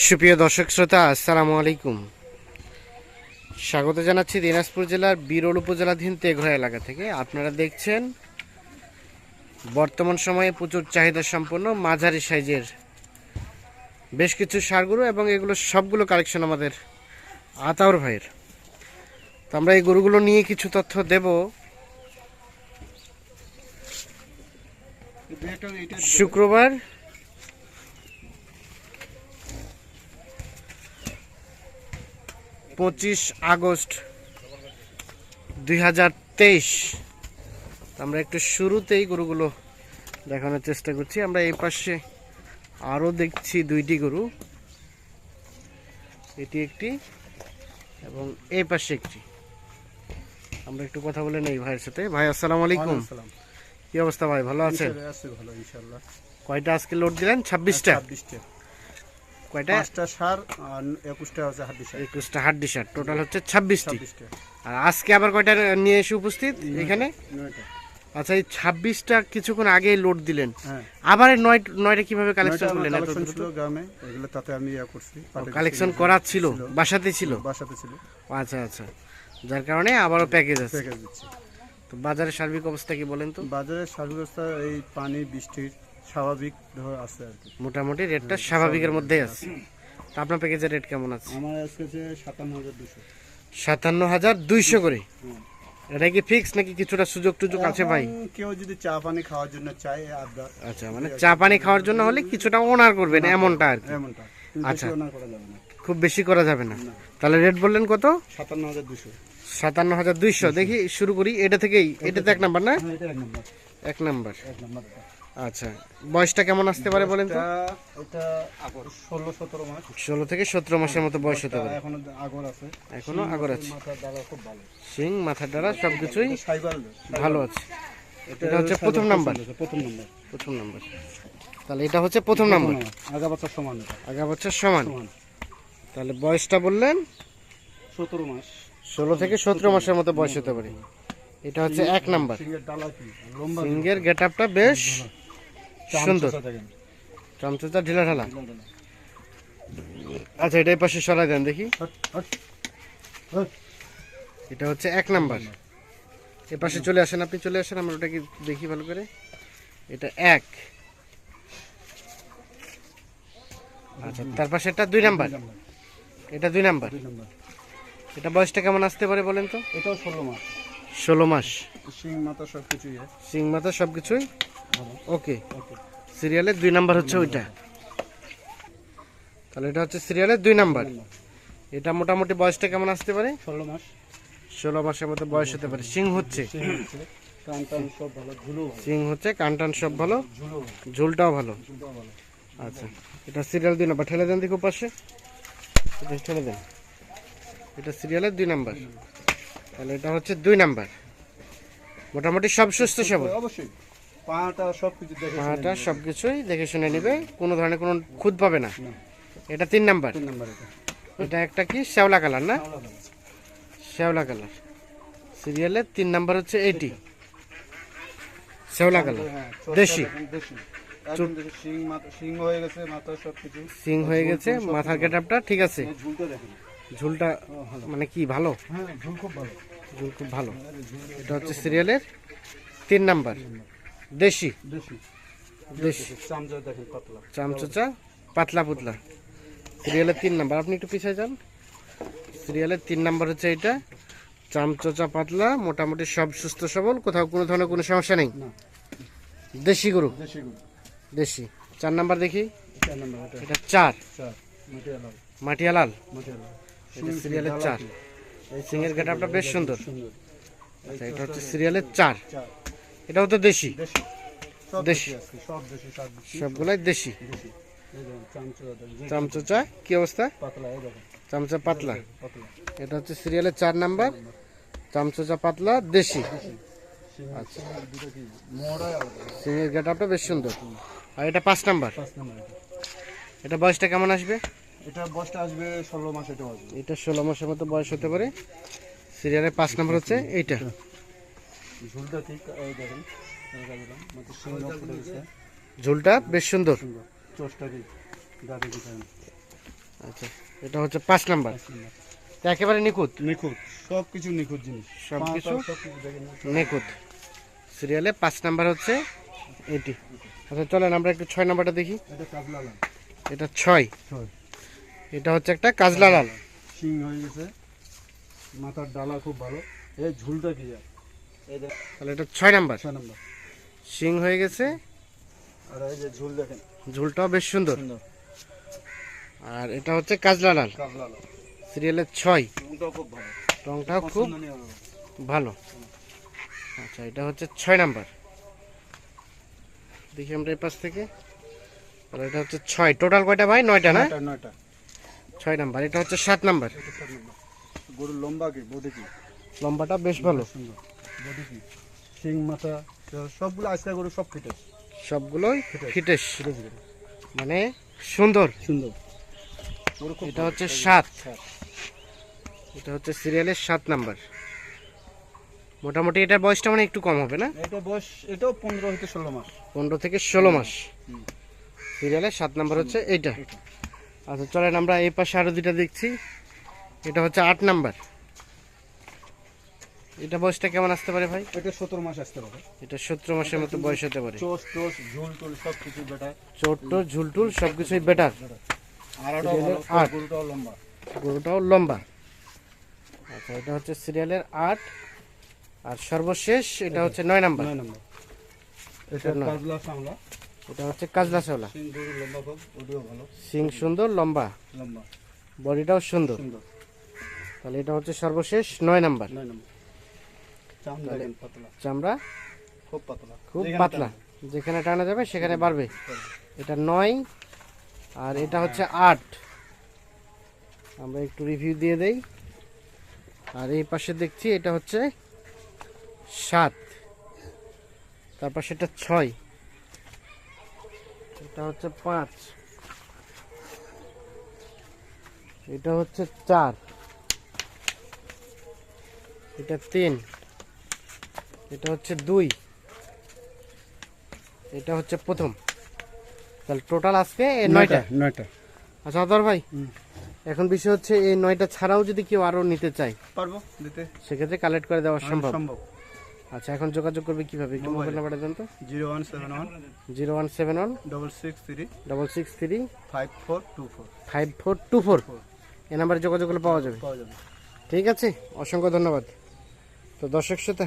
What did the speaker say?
সুপ্রিয় দর্শক শ্রোতা, আসসালামু আলাইকুম। স্বাগত জানাচ্ছি দিনাজপুর জেলার বিরল উপজেলাধীন তেঘরা এলাকা থেকে। আপনারা দেখছেন, বর্তমান সময়ে প্রচুর চাহিদা সম্পন্ন মাঝারি সাইজের বেশ কিছু সারগুলো এবং এগুলো সবগুলো কালেকশন আমাদের আতাউর ভাইয়ের। তো আমরা এই গরুগুলো নিয়ে কিছু তথ্য দেব। শুক্রবার পঁচিশ আগস্ট দুই হাজার তেইশ। আমরা একটু শুরুতেই গরুগুলো দেখানোর চেষ্টা করছি। আমরা এই পাশে আরও দেখছি দুইটি গরু। এটি একটি এবং এই পাশে একটি। আমরা একটু কথা বলে নেই ভাইয়ের সাথে। ভাই আসসালামু আলাইকুম। কি অবস্থা ভাই? ভালো আছেন? আছে কয়টা আজকে লোড দিলেন? ছাব্বিশটা? ছাব্বিশটা। কয়টা? পাঁচটা সার একুশটা হচ্ছে হাড্ডি সার। একুশটা হাড্ডি শার্ট টোটাল হচ্ছে ছাব্বিশটি। আর আজকে আবার কয়টা নিয়ে এসে উপস্থিত এখানে? আচ্ছা এই ছাব্বিশটা কিছুক্ষণ আগে লোড দিলেন। হ্যাঁ। আবার নয় নয়টা কীভাবে কালেকশন করলেন গ্রামে এগুলো তাতে আমি ইয়া করছি কালেকশন করা ছিল বাসাতে ছিল? বাসাতে ছিল। আচ্ছা আচ্ছা। যার কারণে আবারও প্যাকেজ আছে। প্যাকেজ দিচ্ছি। তো বাজারের সার্বিক অবস্থা কি বলেন তো? বাজারের সার্বিক অবস্থা এই পানি বৃষ্টির স্বাভাবিক ধর আছে আর কি। মোটামুটি রেটটা স্বাভাবিকের মধ্যেই আছে। তো আপনার প্যাকেজের রেট কেমন আছে? আমার আজকে যে সাতান্ন হাজার দুশো সাতান্ন হাজার দুইশো করে? এটা কি ফিক্স নাকি কিছুটা সুযোগ টুযোগ আছে ভাই? কেউ যদি চা পানি খাওয়ার জন্য চায় আদা আচ্ছা মানে চা পানি খাওয়ার জন্য হলে কিছুটা ওনার করবেন এমনটা আর কি। এমনটা। আচ্ছা। খুব বেশি করা যাবে না। তাহলে রেট বললেন কত? সাতান্ন হাজার দুশো সাতান্ন হাজার দুইশো। দেখি শুরু করি এটা থেকেই এটা তো এক নাম্বার না? হ্যাঁ এটা এক নম্বর। এক নাম্বার। এক নম্বর। আচ্ছা বয়সটা কেমন আসতে পারে বলেন তো? এটা আগর মাস। থেকে সতেরো মাসের মতো বয়স হতে পারে। এখনও আগর আছে। এখনও আগর আছে। মাথার দ্বারা খুব ভালো। সিং মাথার দ্বারা সবকিছুই ভালো আছে। এটা হচ্ছে প্রথম নাম্বার। প্রথম নম্বর। প্রথম নাম্বার। তাহলে এটা হচ্ছে প্রথম নাম্বার। আগা বছর সমান আগা বছর সমান। তাহলে বয়সটা বললেন? সতেরো মাস। ষোলো থেকে সতেরো মাসের মতো বয়স হতে পারে। এটা হচ্ছে এক নাম্বার। ডালা সিংয়ের গেট আপটা বেশ সুন্দর। চামচা দেখেন। ঢিলা ঢালা। আচ্ছা এটাই পাশে সরাই দেন দেখি। এটা হচ্ছে এক নাম্বার। এ পাশে চলে আসেন আপনি চলে আসেন আমরা ওটাকে দেখি ভালো করে। এটা এক। আচ্ছা তার পাশে এটা দুই নাম্বার। এটা দুই নাম্বার। নম্বর। এটা বয়সটা কেমন আসতে পারে বলেন তো? এটাও ষোলো মাস। ষোলো মাস। সিং মাথা সব কিছুই সিং মাথা সব কিছুই ওকে। ওকে সিরিয়ালের দুই নাম্বার হচ্ছে ওইটা। তাহলে এটা হচ্ছে সিরিয়ালের দুই নাম্বার। এটা মোটামুটি বয়সটা কেমন আসতে পারে? ষোলো মাস। ষোলো মাসের মতো বয়স হতে পারে। সিং হচ্ছে। সিং হচ্ছে। কানটান সব ভালো ঝোলটাও ভালো। ঝুলটাও ভালো। আচ্ছা এটা সিরিয়াল দুই নাম্বার। ঠেলে দেন দেখো পাশে। ঠেলে দেন। এটা সিরিয়ালের দুই নাম্বার। তাহলে এটা হচ্ছে দুই নাম্বার। মোটামুটি সব সুস্থ সবল। অবশ্যই। পাটা সবকিছু দেখে শুনে পাটা নিবে। কিছুই দেখে শুনে নেবে কোনো ধরনের কোনো খুদ পাবে না। এটা তিন নাম্বার। তিন নাম্বার এটা। এটা একটা কি? শ্যাওলা কালার না। শ্যাওলা কালার। সিরিয়ালের তিন নাম্বার হচ্ছে এইটি শ্যাওলা কালার। হ্যাঁ, দেশি। সিং হয়ে গেছে মাথার গেটআপটা ঠিক আছে। ঝুলটা মানে কি ভালো? হ্যাঁ ঝুল খুব ভালো। ঝুল খুব ভালো। এটা হচ্ছে সিরিয়ালের তিন নাম্বার। দেশি? দেশি। চামচোচা পাতলা পুতলা। সিরিয়ালের তিন নাম্বার। আপনি একটু পিছিয়ে যান। সিরিয়ালের তিন নাম্বার হচ্ছে এটা চামচোচা পাতলা মোটামুটি সব সুস্থ সবল। কোথাও কোনো ধরনের কোনো সমস্যা নেই? দেশি গরু? দেশি চার নাম্বার দেখি। এটা। চার। মাটিয়া লাল। এটা সিরিয়ালের চার। সিংয়ের গেটআপটা বেশ সুন্দর। আচ্ছা এটা হচ্ছে সিরিয়ালের চার। এটাও তো দেশি। দেশি। সবগুলাই দেশি। চামচা কি অবস্থা? চামচা পাতলা। এটা হচ্ছে সিরিয়ালের চার নাম্বার। চামচোচা পাতলা দেশি। আচ্ছা। বেশ সুন্দর। আর এটা পাঁচ নাম্বার। এটা। বয়সটা কেমন আসবে? এটা বসটা আসবে ষোলো মাস আসবে। এটা ষোলো মাসের মতো বয়স হতে পারে। সিরিয়ালের পাঁচ নাম্বার হচ্ছে এইটা। ঝুলটা ঠিক দেখেন সিং বেশ সুন্দর। আচ্ছা এটা হচ্ছে পাঁচ নাম্বার। একেবারে নিখুঁত? নিখুঁত সব কিছু নিখুঁত জিনিস। সবকিছু দেখেন। নিখুঁত। সিরিয়ালে পাঁচ নাম্বার হচ্ছে এটি। আচ্ছা চলেন আমরা একটু ছয় নাম্বারটা দেখি। এটা ছয়। এটা হচ্ছে একটা কাজলা লাল। শিং হয়ে গেছে। মাথার ডালা খুব ভালো। এই ঝুলটা কি যায় তাহলে এটা ছয় নাম্বার। ছয় নম্বর। শিং হয়ে গেছে। আর এই যে ঝুল দেখেন। ঝুলটাও বেশ সুন্দর। আর এটা হচ্ছে কাজলা লাল সিরিয়ালের ছয়। রংটাও খুব ভালো। রংটাও খুব ভালো। আচ্ছা এটা হচ্ছে ছয় নাম্বার। দেখি আমরা এই পাশ থেকে। আর এটা হচ্ছে ছয়। টোটাল কয়টা ভাই? নয়টা না? নয়টা ছয় নাম্বার। এটা হচ্ছে সাত নাম্বার। গরুর লম্বা কি? বডি কি? লম্বাটা বেশ ভালো। সুন্দর। বডি কি? শিং মাথা সবগুলো আজকে গরু সব ফিটে সবগুলোই ফিটেস। ফিটেস ফিটে ফিটে মানে সুন্দর। সুন্দর। এটা হচ্ছে সাত। এটা হচ্ছে সিরিয়ালের সাত নাম্বার। মোটামুটি এটার বয়সটা মানে একটু কম হবে না? এটা বয়স এটাও পনেরো হতে ষোলো মাস। পনেরো থেকে ষোলো মাস। সিরিয়ালের সাত নাম্বার হচ্ছে এইটা। আচ্ছা চলেন আমরা এই পাশে আরও দুটা দেখছি। এটা হচ্ছে আট নাম্বার। এটা বয়সটা কেমন আসতে পারে ভাই? এটা সতেরো মাস আসতে পারে। এটা সতেরো মাসের মতো বয়স হতে পারে। চোষ টোস ঝুল টুল সব কিছু বেটা চোট ঝুলটুল বেটার। সিরিয়ালের ভালো আট। গরুটাও লম্বা। গরুটাও লম্বা। আচ্ছা এটা হচ্ছে সিরিয়ালের আট। আর সর্বশেষ এটা হচ্ছে নয় নাম্বার। নয় নম্বর। এটা। কাজলা সামলা এটা হচ্ছে কাজলা শেওলা সিং সুন্দর লম্বা। লম্বা। বডিটাও সুন্দর। তাহলে এটা হচ্ছে সর্বশেষ নয় নাম্বার। নয় নম্বর। চামড়া খুব পাতলা। খুব পাতলা। যেখানে টানা যাবে সেখানে বাড়বে। এটা নয় আর এটা হচ্ছে আট। আমরা একটু রিভিউ দিয়ে দেই। আর এই পাশে দেখছি এটা হচ্ছে সাত। তারপর সেটা ছয়। এটা হচ্ছে পাঁচ। এটা হচ্ছে চার। এটা তিন। এটা হচ্ছে দুই। এটা হচ্ছে প্রথম। তাহলে টোটাল আজকে এই নয়টা নয়টা। আচ্ছা আদর ভাই এখন বিষয় হচ্ছে এই নয়টা ছাড়াও যদি কেউ আরও নিতে চায় পারব দিতে। সেক্ষেত্রে কালেক্ট করে দেওয়া সম্ভব? সম্ভব। আচ্ছা এখন যোগাযোগ করবে কীভাবে? একটু মোবাইল মোবাইলে। নাম্বারটা দেন তো। Zero one seven one zero one seven one double six three double six three five four two four five four two four এ নাম্বারে যোগাযোগ করলে পাওয়া যাবে। পাওয়া যাবে। ঠিক আছে? অসংখ্য ধন্যবাদ। তো দর্শক শ্রোতা